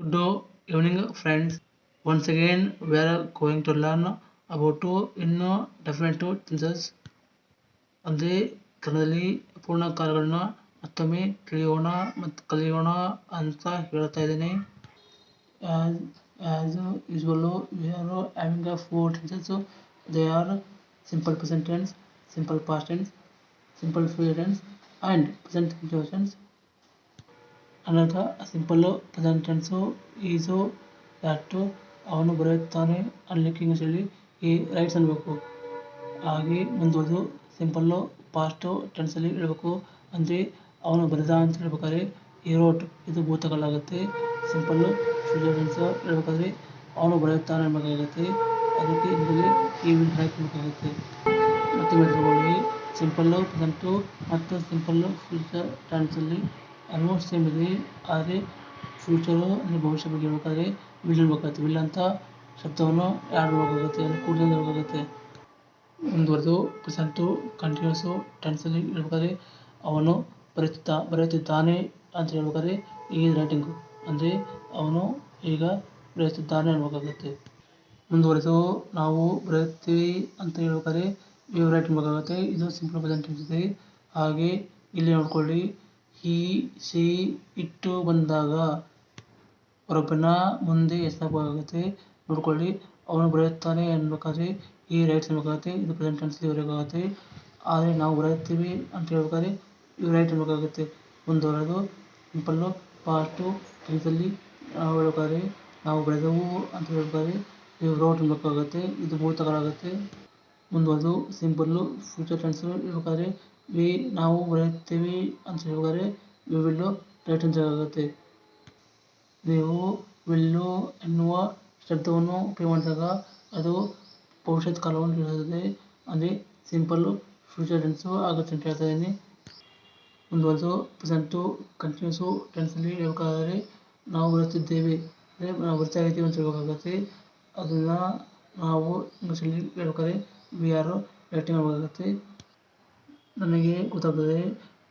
Good evening, friends. Once again, we are going to learn about two ಇನ್ನು definitive tenses ಅಂದರೆ ಕನ್ನಡದಲ್ಲಿ ಪೂರ್ಣ ಕಾಲಗಳನ್ನ ಮತ್ತೊಮ್ಮೆ ತಿಳಿಯೋಣ ಮತ್ತು ಕಲಿಯೋಣ ಅಂತ ಹೇಳ್ತಾ ಇದ್ದೀನಿ as usually we are having a four tenses they are simple present tense simple past tense simple future tense and present situations ಅನರ್ಥ simple present tense is that ಅವನು ಬರೆಯುತ್ತಾನೆ ಅನ್ಲಿಕ್ಕೆ ಇಂಗ್ಲೀಷಲ್ಲಿ ಈ ರೈಟ್ಸ್ ಅನ್ನಬೇಕು ಹಾಗೆ ಮುಂದುವರೆದು ಸಿಂಪಲ್ಲು ಪಾಸ್ಟು ಟೆನ್ಸಲ್ಲಿ ಹೇಳಬೇಕು. ಅಂದರೆ ಅವನು ಬರೆದ ಅಂತ ಹೇಳ್ಬೇಕಾದ್ರೆ ಈ ರೋಟ್ ಇದು ಭೂತಕಾಲ ಆಗುತ್ತೆ ಸಿಂಪಲ್ಲು ಫ್ಯೂಚರ್ ಟೆನ್ಸ್ ಹೇಳ್ಬೇಕಾದ್ರೆ ಅವನು ಬರೆಯುತ್ತಾನೆ ಅನ್ಬೇಕಾಗುತ್ತೆ ಅದಕ್ಕೆ ಇದರಲ್ಲಿ ಈ ವಿಲ್ ಹಾಕಬೇಕಾಗುತ್ತೆ ಮತ್ತೆ ತಗೊಳ್ಳಿ ಸಿಂಪಲ್ಲು ಪ್ರೆಸೆಂಟು ಮತ್ತು ಸಿಂಪಲ್ಲು ಫ್ಯೂಚರ್ ಟೆನ್ಸಲ್ಲಿ ಆಲ್ಮೋಸ್ಟ್ ಸೇಮ್ ಇದೆ, ಆದರೆ ಫ್ಯೂಚರು ಅಂದರೆ ಭವಿಷ್ಯ ಬಗ್ಗೆ ಹೇಳ್ಬೇಕಾದ್ರೆ ವಿಲ್ ಇರಬೇಕಾಗುತ್ತೆ ವಿಲ್ ಅಂತ ಶಬ್ದವನ್ನು ಆ್ಯಡ್ ಮಾಡಬೇಕಾಗುತ್ತೆ ಅಂದರೆ ಕೂಡಲೇ ಇರಬೇಕಾಗುತ್ತೆ ಮುಂದುವರೆದು ಪ್ರೆಸೆಂಟು ಕಂಟಿನ್ಯೂಸು ಟೆನ್ಸಲ್ಲಿ ಹೇಳ್ಬೇಕಾದ್ರೆ ಅವನು ಬರೆಯುತ್ತಾ, ಬರೆಯುತ್ತಿದ್ದಾನೆ ಅಂತ ಹೇಳ್ಬೇಕಾದ್ರೆ ಈ ರೈಟಿಂಗು ಅಂದರೆ ಅವನು ಈಗ ಬರೆಯುತ್ತಿದ್ದಾನೆ ಅನ್ಬೇಕಾಗುತ್ತೆ ಮುಂದುವರೆದು ನಾವು ಬರೆಯುತ್ತೀವಿ ಅಂತ ಹೇಳ್ಬೇಕಾದ್ರೆ ಇವು ರೈಟಿಂಗ್ ಬೇಕಾಗುತ್ತೆ ಇದು ಸಿಂಪಲ್ ಪ್ರೆಸೆಂಟ್ ಇದೆ. ಹಾಗೆ ಇಲ್ಲಿ ನೋಡ್ಕೊಳ್ಳಿ. ಹಿ ಸಿ ಇಟ್ಟು ಬಂದಾಗ ಅವರೊಬ್ಬನ ಮುಂದೆ ಎಸಬೇಕಾಗುತ್ತೆ ನೋಡ್ಕೊಳ್ಳಿ. ಅವನು ಬರೆಯುತ್ತಾನೆ ಅನ್ಬೇಕಾದ್ರೆ ಈ ರೈಟ್ಸ್ ಅನ್ಬೇಕಾಗುತ್ತೆ ಇದು ಪ್ರೆಸೆಂಟ್ ಟೆನ್ಸ್ಲಿ ಬರಬೇಕಾಗುತ್ತೆ ಆದರೆ ನಾವು ಬರೆಯುತ್ತೀವಿ ಅಂತ ಹೇಳ್ಬೇಕಾದ್ರೆ ಇವು ರೈಟ್ ಅನ್ಬೇಕಾಗುತ್ತೆ ಮುಂದುವರೆದು ಸಿಂಪಲ್ಲು ಪಾಸ್ಟು ನಾವು ಹೇಳ್ಬೇಕಾದ್ರೆ ನಾವು ಬರೆದವು ಅಂತ ಹೇಳ್ಬೇಕಾದ್ರೆ ಇವು ರೋಟ್ ಅನ್ಬೇಕಾಗುತ್ತೆ ಇದು ಭೂತಕಾಲ ಆಗುತ್ತೆ. ಮುಂದುವರೆದು ಸಿಂಪಲ್ಲು ಫ್ಯೂಚರ್ ಟೆನ್ಸು ಹೇಳ್ಬೇಕಾದ್ರೆ ವಿ ನಾವು ಬರೆಯುತ್ತೇವೆ ಅಂತ ಹೇಳಿದರೆ ವಿ ವಿಲ್ಲು ರೈಟ್ ಟೆನ್ಸ್ ಆಗುತ್ತೆ. ನೀವು ವಿಲ್ಲು ಎನ್ನುವ ಶಬ್ದವನ್ನು ಉಪಯೋಗ ಮಾಡಿದಾಗ ಅದು ಭವಿಷ್ಯದ ಕಾಲವನ್ನು ಹೇಳುತ್ತದೆ. ಅಂದರೆ ಸಿಂಪಲ್ಲು ಫ್ಯೂಚರ್ ಟೆನ್ಸು ಆಗುತ್ತೆ ಅಂತ ಹೇಳ್ತಾ ಇದ್ದೀನಿ. ಮುಂದುವರೆದು ಪ್ರೆಸೆಂಟು ಕಂಟಿನ್ಯೂಸು ಟೆನ್ಸಲ್ಲಿ ಹೇಳ್ಬೇಕಾದ್ರೆ ನಾವು ಬರುತ್ತಿದ್ದೇವೆ ಅಂದರೆ ನಾವು ಬರ್ತಾ ಇದ್ದೀವಿ ಅಂತ ಹೇಳ್ಬೇಕಾಗುತ್ತೆ. ಅದನ್ನು ನಾವು ಇಂಗ್ಲೀಷಲ್ಲಿ ಹೇಳ್ಬೇಕಾದ್ರೆ ವಿ ಆರು ರೈಟಿಂಗ್ ಮಾಡಬೇಕಾಗುತ್ತೆ. ನನಗೆ ಗೊತ್ತಾಗ್ತದೆ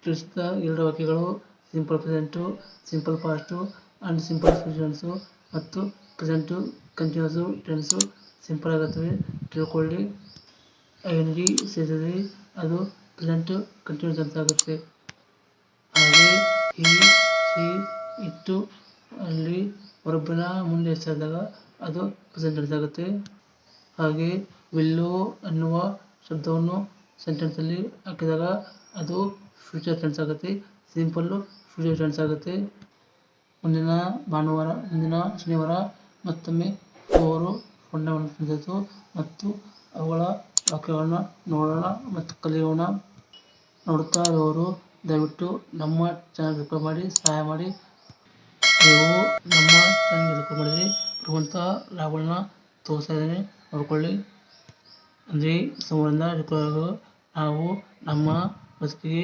ತಿಳಿಸಿದ ಎರಡು ವಾಕ್ಯಗಳು simple present simple past and simple fusions ಮತ್ತು ಪ್ರೆಸೆಂಟು ಕಂಟಿನ್ಯೂಸು ಟೆನ್ಸು ಸಿಂಪಲ್ ಆಗುತ್ತವೆ. ತಿಳ್ಕೊಳ್ಳಿ. ಐ ಎನ್ ಜಿ ಸೇರಿಸಿದರೆ ಅದು ಪ್ರೆಸೆಂಟು ಕಂಟಿನ್ಯೂಸ್ ಅಂತ ಆಗುತ್ತೆ. ಹಾಗೆ ಹಿ ಸಿ ಇಟ್ಟು ಅಲ್ಲಿ ಹೊರೊಬ್ಬನ ಮುಂದೆ ಹೆಸರಿದಾಗ ಅದು ಪ್ರೆಸೆಂಟ್ ಆಗುತ್ತೆ. ಹಾಗೆ ವಿಲ್ಲು ಅನ್ನುವ ಶಬ್ದವನ್ನು ಸೆಂಟೆನ್ಸಲ್ಲಿ ಹಾಕಿದಾಗ ಅದು ಫ್ಯೂಚರ್ ಟೆನ್ಸ್ ಆಗುತ್ತೆ. ಸಿಂಪಲ್ಲು ಫ್ಯೂಚರ್ ಟೆನ್ಸ್ ಆಗುತ್ತೆ. ಮುಂದಿನ ಭಾನುವಾರ, ಮುಂದಿನ ಶನಿವಾರ, ಮತ್ತೊಮ್ಮೆ ಅವರು ಹೊಂಡವನ್ನು ಮತ್ತು ಅವುಗಳ ವಾಕ್ಯಗಳನ್ನ ನೋಡೋಣ ಮತ್ತು ಕಲಿಯೋಣ. ನೋಡುತ್ತಾ ಇರೋರು ದಯವಿಟ್ಟು ನಮ್ಮ ಚಾನಲ್ ಸಬ್ಸ್ಕ್ರೈಬ್ ಮಾಡಿ, ಸಹಾಯ ಮಾಡಿ. ನೀವು ನಮ್ಮ ಚಾನಲ್ ಸಬ್ಸ್ಕ್ರೈಬ್ ಮಾಡಿದರೆ ಇರುವಂತಹ ಲಾಭಗಳನ್ನ ತೋರಿಸ್ತಾ ಇದ್ದೀನಿ. ನೋಡ್ಕೊಳ್ಳಿ. ಅಂದರೆ ಸಮಯದಿಂದ ಶುಕ್ರವಾರವರೆಗೂ ನಾವು ನಮ್ಮ ಬದುಕಿಗೆ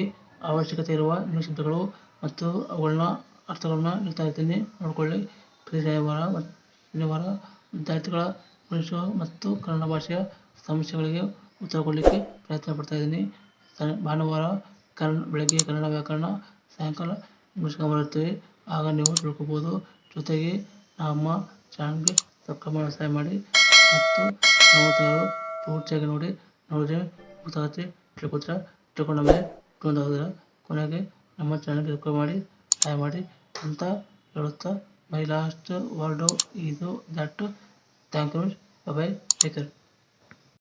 ಅವಶ್ಯಕತೆ ಇರುವ ಶಬ್ದಗಳು ಮತ್ತು ಅವುಗಳನ್ನ ಅರ್ಥಗಳನ್ನ ಹೇಳ್ತಾ ಇರ್ತೀನಿ. ನೋಡ್ಕೊಳ್ಳಿ. ಶನಿವಾರ ಮತ್ತು ಶನಿವಾರ ವಿದ್ಯಾರ್ಥಿಗಳ ಇಂಗ್ಲೀಷು ಮತ್ತು ಕನ್ನಡ ಭಾಷೆಯ ಸಮಸ್ಯೆಗಳಿಗೆ ಉತ್ತರ ಕೊಡಲಿಕ್ಕೆ ಪ್ರಯತ್ನ ಪಡ್ತಾ ಇದ್ದೀನಿ. ಭಾನುವಾರ ಕನ್ನಡ ಬೆಳಗ್ಗೆ ಕನ್ನಡ ವ್ಯಾಕರಣ, ಸಾಯಂಕಾಲ ಇಂಗ್ಲೀಷ್ ಆಗ ನೀವು ತಿಳ್ಕೊಬೋದು. ಜೊತೆಗೆ ನಮ್ಮ ಚಾನಲ್ಗೆ ಸಬ್ಸ್ಕ್ರೈಬ್ ಸಹಾಯ ಮಾಡಿ ಮತ್ತು ನೋಡ್ತಾಯಿರೋರು ಪೂರ್ತಿಯಾಗಿ ನೋಡಿ. ನೋಡಿದ್ರೆ ಗೊತ್ತಾಗುತ್ತೆ ತಿಳ್ಕೊತೀರ? ತಿಳ್ಕೊಂಡ ಮೇಲೆ ತಿಳ್ಕೊಂಡಾಗೋದಿಲ್ಲ ಕೊನೆಗೆ ನಮ್ಮ ಚಾನಲ್ಗೆ ಸಬ್ಸ್ಕ್ರೈಬ್ ಮಾಡಿ ಸಹಾಯ ಮಾಡಿ ಅಂತ ಹೇಳುತ್ತಾ ಮೈ ಲಾಸ್ಟ್ ವರ್ಡು ಇದು that thank you bye take care